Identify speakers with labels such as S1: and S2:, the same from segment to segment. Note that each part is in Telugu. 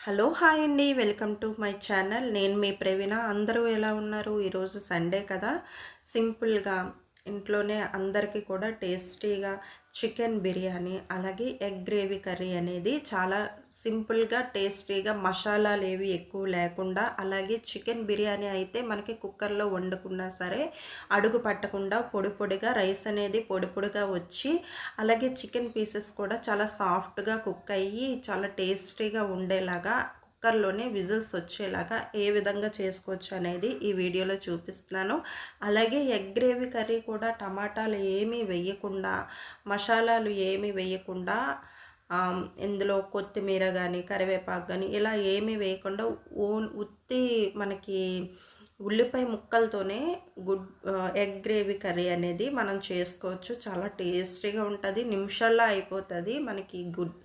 S1: హలో హాయ్ అండి వెల్కమ్ టు మై ఛానల్. నేను మీ ప్రవీణ. అందరూ ఎలా ఉన్నారు? ఈరోజు సండే కదా. సింపుల్గా ఇంట్లోనే అందరికీ కూడా టేస్టీగా చికెన్ బిర్యానీ అలాగే ఎగ్ గ్రేవీ కర్రీ అనేది చాలా సింపుల్గా టేస్టీగా మసాలాలు ఏవి ఎక్కువ లేకుండా అలాగే చికెన్ బిర్యానీ అయితే మనకి కుక్కర్లో వండుకున్నా సరే అడుగు పట్టకుండా పొడి పొడిగా రైస్ అనేది పొడి పొడిగా వచ్చి అలాగే చికెన్ పీసెస్ కూడా చాలా సాఫ్ట్గా కుక్ అయ్యి చాలా టేస్టీగా ఉండేలాగా కుక్కర్లోనే విజిల్స్ వచ్చేలాగా ఏ విధంగా చేసుకోవచ్చు అనేది ఈ వీడియోలో చూపిస్తున్నాను. అలాగే ఎగ్ గ్రేవీ కర్రీ కూడా టమాటాలు ఏమీ వేయకుండా మసాలాలు ఏమీ వేయకుండా ఇందులో కొత్తిమీర కానీ కరివేపాకు కానీ ఇలా ఏమీ వేయకుండా ఓన్ ఉత్తి మనకి ఉల్లిపాయ ముక్కలతోనే గుడ్ ఎగ్ గ్రేవీ కర్రీ అనేది మనం చేసుకోవచ్చు. చాలా టేస్టీగా ఉంటుంది నిమిషాల్లో అయిపోతుంది మనకి గుడ్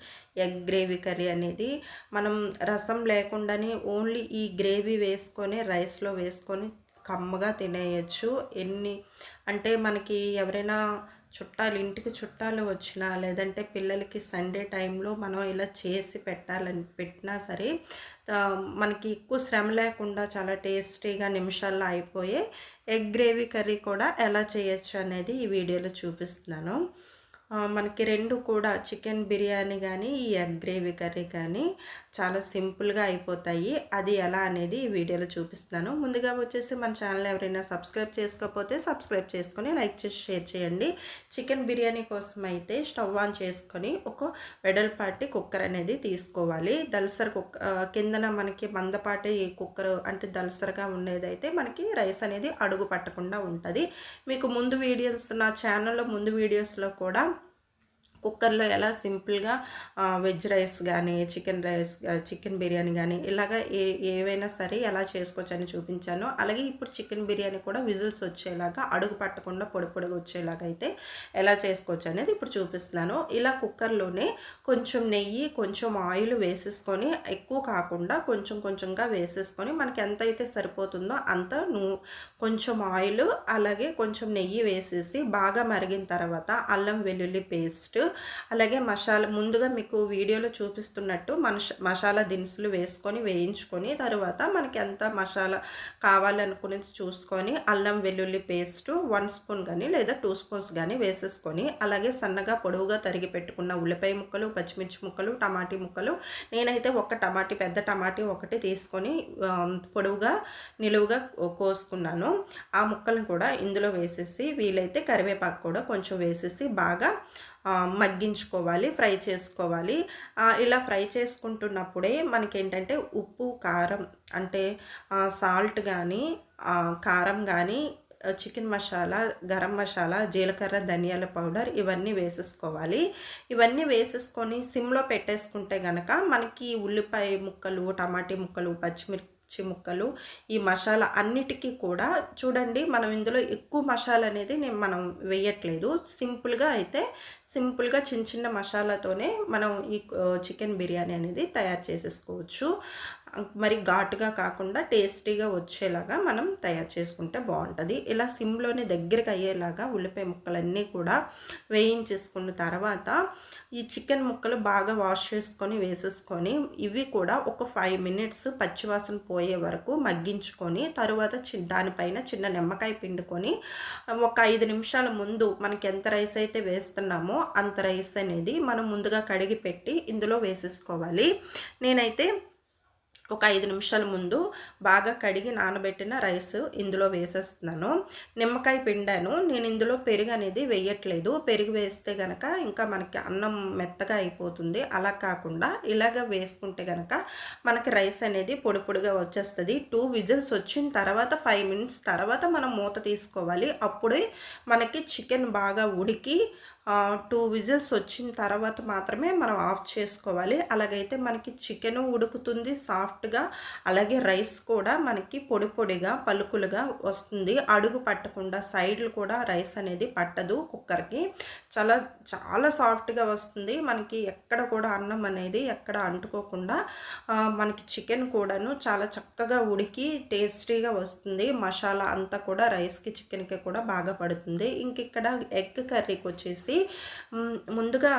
S1: ఎగ్ గ్రేవీ కర్రీ అనేది. మనం రసం లేకుండానే ఓన్లీ ఈ గ్రేవీ వేసుకొని రైస్లో వేసుకొని కమ్మగా తినేయచ్చు. ఎన్ని అంటే మనకి ఎవరైనా చుట్టాలు ఇంటికి చుట్టాలు వచ్చినా లేదంటే పిల్లలకి సండే టైంలో మనం ఇలా చేసి పెట్టాలని పెట్టినా సరే మనకి ఎక్కువ శ్రమ లేకుండా చాలా టేస్టీగా నిమిషాల్లో అయిపోయే ఎగ్ గ్రేవీ కర్రీ కూడా ఎలా చేయొచ్చు అనేది ఈ వీడియోలో చూపిస్తున్నాను. మనకి రెండు కూడా చికెన్ బిర్యానీ కానీ ఈ ఎగ్ గ్రేవీ కర్రీ కానీ చాలా సింపుల్గా అయిపోతాయి. అది ఎలా అనేది ఈ వీడియోలో చూపిస్తున్నాను. ముందుగా వచ్చేసి మన ఛానల్ ఎవరైనా సబ్స్క్రైబ్ చేసుకోకపోతే సబ్స్క్రైబ్ చేసుకొని లైక్ చేసి షేర్ చేయండి. చికెన్ బిర్యానీ కోసం అయితే స్టవ్ ఆన్ చేసుకొని ఒక వెడల్పాటి కుక్కర్ అనేది తీసుకోవాలి. దల్సర్ కుక్క కిందన మనకి మందపాటి కుక్కర్ అంటే దల్సర్గా ఉండేదైతే మనకి రైస్ అనేది అడుగు పట్టకుండా ఉంటుంది. మీకు ముందు వీడియోస్ నా ఛానల్లో ముందు వీడియోస్లో కూడా కుక్కర్లో ఎలా సింపుల్గా వెజ్ రైస్ కానీ చికెన్ రైస్ చికెన్ బిర్యానీ కానీ ఇలాగ ఏ ఏవైనా సరే ఎలా చేసుకోవచ్చు అని చూపించాను. అలాగే ఇప్పుడు చికెన్ బిర్యానీ కూడా విజిల్స్ వచ్చేలాగా అడుగు పట్టకుండా పొడి పొడిగా వచ్చేలాగా అయితే ఎలా చేసుకోవచ్చు అనేది ఇప్పుడు చూపిస్తున్నాను. ఇలా కుక్కర్లోనే కొంచెం నెయ్యి కొంచెం ఆయిల్ వేసేసుకొని ఎక్కువ కాకుండా కొంచెం కొంచెంగా వేసేసుకొని మనకి ఎంత అయితే సరిపోతుందో అంత నువ్వు కొంచెం ఆయిల్ అలాగే కొంచెం నెయ్యి వేసేసి బాగా మరిగిన తర్వాత అల్లం వెల్లుల్లి పేస్ట్ అలాగే మసాలా ముందుగా మీకు వీడియోలో చూపిస్తున్నట్టు మనుష మసాలా దినుసులు వేసుకొని వేయించుకొని తర్వాత మనకి ఎంత మసాలా కావాలనుకునేది చూసుకొని అల్లం వెల్లుల్లి పేస్ట్ వన్ స్పూన్ కానీ లేదా టూ స్పూన్స్ కానీ వేసేసుకొని అలాగే సన్నగా పొడవుగా తరిగి పెట్టుకున్న ఉల్లిపాయ ముక్కలు పచ్చిమిర్చి ముక్కలు టమాటీ ముక్కలు నేనైతే ఒక టమాటీ పెద్ద టమాటీ ఒకటి తీసుకొని పొడవుగా నిలువుగా కోసుకున్నాను. ఆ ముక్కలను కూడా ఇందులో వేసేసి వీలైతే కరివేపాకు కూడా కొంచెం వేసేసి బాగా మగ్గించుకోవాలి ఫ్రై చేసుకోవాలి. ఇలా ఫ్రై చేసుకుంటున్నప్పుడే మనకేంటంటే ఉప్పు కారం అంటే సాల్ట్ కానీ కారం కానీ చికెన్ మసాలా గరం మసాలా జీలకర్ర ధనియాల పౌడర్ ఇవన్నీ వేసేసుకోవాలి. ఇవన్నీ వేసేసుకొని సిమ్లో పెట్టేసుకుంటే కనుక మనకి ఉల్లిపాయ ముక్కలు టమాటీ ముక్కలు పచ్చిమిర్చి పచ్చి ముక్కలు ఈ మసాలా అన్నిటికీ కూడా చూడండి మనం ఇందులో ఎక్కువ మసాలా అనేది నేను మనం వేయట్లేదు. సింపుల్గా అయితే సింపుల్గా చిన్న చిన్న మసాలాతోనే మనం ఈ చికెన్ బిర్యానీ అనేది తయారు చేసేసుకోవచ్చు. మరి ఘాటుగా కాకుండా టేస్టీగా వచ్చేలాగా మనం తయారు చేసుకుంటే బాగుంటుంది. ఇలా సిమ్లోనే దగ్గరికి అయ్యేలాగా ఉల్లిపాయ ముక్కలన్నీ కూడా వేయించేసుకున్న తర్వాత ఈ చికెన్ ముక్కలు బాగా వాష్ చేసుకొని వేసేసుకొని ఇవి కూడా ఒక ఫైవ్ మినిట్స్ పచ్చివాసన పోయే వరకు మగ్గించుకొని తరువాత దానిపైన చిన్న నిమ్మకాయ పిండుకొని ఒక ఐదు నిమిషాల ముందు మనకి ఎంత రైస్ అయితే వేస్తున్నామో అంత రైస్ అనేది మనం ముందుగా కడిగి పెట్టి ఇందులో వేసేసుకోవాలి. నేనైతే ఒక ఐదు నిమిషాల ముందు బాగా కడిగి నానబెట్టిన రైస్ ఇందులో వేసేస్తున్నాను. నిమ్మకాయ పిండాను. నేను ఇందులో పెరుగు అనేది వేయట్లేదు. పెరుగు వేస్తే కనుక ఇంకా మనకి అన్నం మెత్తగా అయిపోతుంది. అలా కాకుండా ఇలాగ వేసుకుంటే కనుక మనకి రైస్ అనేది పొడి పొడిగా వచ్చేస్తుంది. టూ విజిల్స్ వచ్చిన తర్వాత ఫైవ్ మినిట్స్ తర్వాత మనం మూత తీసుకోవాలి. అప్పుడే మనకి చికెన్ బాగా ఉడికి టూ విజిల్స్ వచ్చిన తర్వాత మాత్రమే మనం ఆఫ్ చేసుకోవాలి. అలాగైతే మనకి చికెన్ ఉడుకుతుంది సాఫ్ట్గా అలాగే రైస్ కూడా మనకి పొడి పొడిగా పలుకులుగా వస్తుంది. అడుగు పట్టకుండా సైడ్లు కూడా రైస్ అనేది పట్టదు కుక్కర్కి. చాలా చాలా సాఫ్ట్గా వస్తుంది. మనకి ఎక్కడ కూడా అన్నం అనేది ఎక్కడ అంటుకోకుండా మనకి చికెన్ కూడాను చాలా చక్కగా ఉడికి టేస్టీగా వస్తుంది. మసాలా అంతా కూడా రైస్కి చికెన్కి కూడా బాగా పడుతుంది. ఇంక ఇక్కడ ఎగ్ కర్రీకి వచ్చేసి ముందుగా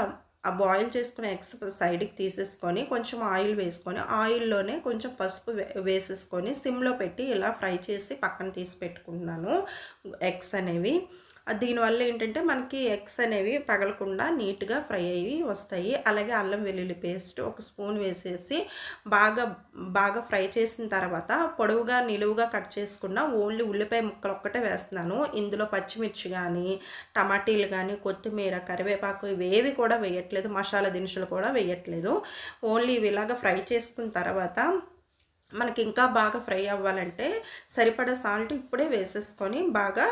S1: ఆ బాయిల్ చేసుకున్న ఎగ్స్ సైడ్కి తీసేసుకొని కొంచెం ఆయిల్ వేసుకొని ఆయిల్లోనే కొంచెం పసుపు వేసేసుకొని సిమ్లో పెట్టి ఇలా ఫ్రై చేసి పక్కన తీసి పెట్టుకుంటున్నాను ఎగ్స్ అనేవి. దీనివల్ల ఏంటంటే మనకి ఎగ్స్ అనేవి పగలకుండా నీట్గా ఫ్రై అయ్యి వస్తాయి. అలాగే అల్లం వెల్లుల్లి పేస్ట్ ఒక స్పూన్ వేసేసి బాగా బాగా ఫ్రై చేసిన తర్వాత పొడవుగా నిలువుగా కట్ చేసుకున్న ఓన్లీ ఉల్లిపాయ ముక్కలు ఒక్కటే వేస్తున్నాను. ఇందులో పచ్చిమిర్చి కానీ టమాటీలు కానీ కొత్తిమీర కరివేపాకు ఇవేవి కూడా వేయట్లేదు. మసాలా దినుసులు కూడా వేయట్లేదు. ఓన్లీ ఇవి ఇలాగ ఫ్రై చేసుకున్న తర్వాత మనకి ఇంకా బాగా ఫ్రై అవ్వాలంటే సరిపడా సాల్ట్ ఇప్పుడే వేసేసుకొని బాగా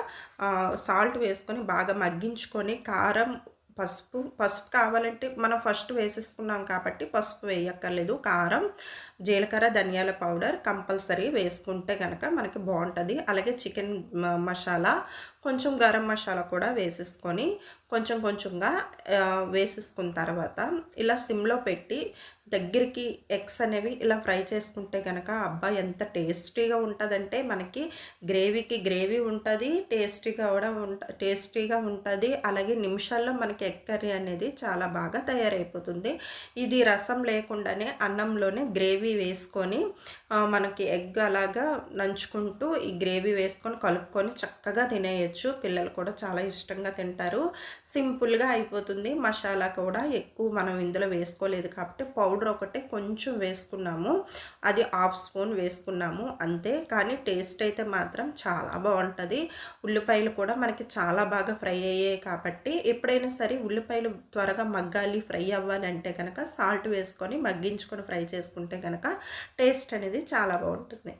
S1: సాల్ట్ వేసుకొని బాగా మగ్గించుకొని కారం పసుపు పసుపు కావాలంటే మనం ఫస్ట్ వేసేసుకున్నాం కాబట్టి పసుపు వేయక్కర్లేదు. కారం జీలకర్ర ధనియాల పౌడర్ కంపల్సరీ వేసుకుంటే కనుక మనకి బాగుంటుంది. అలాగే చికెన్ మసాలా కొంచెం గరం మసాలా కూడా వేసేసుకొని కొంచెం కొంచెంగా వేసేసుకున్న తర్వాత ఇలా సిమ్లో పెట్టి దగ్గరికి ఎగ్స్ అనేవి ఇలా ఫ్రై చేసుకుంటే కనుక అబ్బా ఎంత టేస్టీగా ఉంటుందంటే మనకి గ్రేవీకి గ్రేవీ ఉంటుంది టేస్టీగా కూడా ఉంట టేస్టీగా ఉంటుంది. అలాగే నిమిషాల్లో మనకి ఎగ్ కర్రీ అనేది చాలా బాగా తయారైపోతుంది. ఇది రసం లేకుండానే అన్నంలోనే గ్రేవీ వేసుకొని మనకి ఎగ్ అలాగా నంచుకుంటూ ఈ గ్రేవీ వేసుకొని కలుపుకొని చక్కగా తినేయచ్చు. పిల్లలు కూడా చాలా ఇష్టంగా తింటారు. సింపుల్గా అయిపోతుంది. మసాలా కూడా ఎక్కువ మనం ఇందులో వేసుకోలేదు కాబట్టి పౌడర్ ఒకటే కొంచెం వేసుకున్నాము. అది హాఫ్ స్పూన్ వేసుకున్నాము అంతే. కానీ టేస్ట్ అయితే మాత్రం చాలా బాగుంటుంది. ఉల్లిపాయలు కూడా మనకి చాలా బాగా ఫ్రై అయ్యాయి కాబట్టి ఎప్పుడైనా సరే ఉల్లిపాయలు త్వరగా మగ్గాలి ఫ్రై అవ్వాలంటే కనుక సాల్ట్ వేసుకొని మగ్గించుకొని ఫ్రై చేసుకుంటే కనుక టేస్ట్ అనేది చాలా బాగుంటుంది.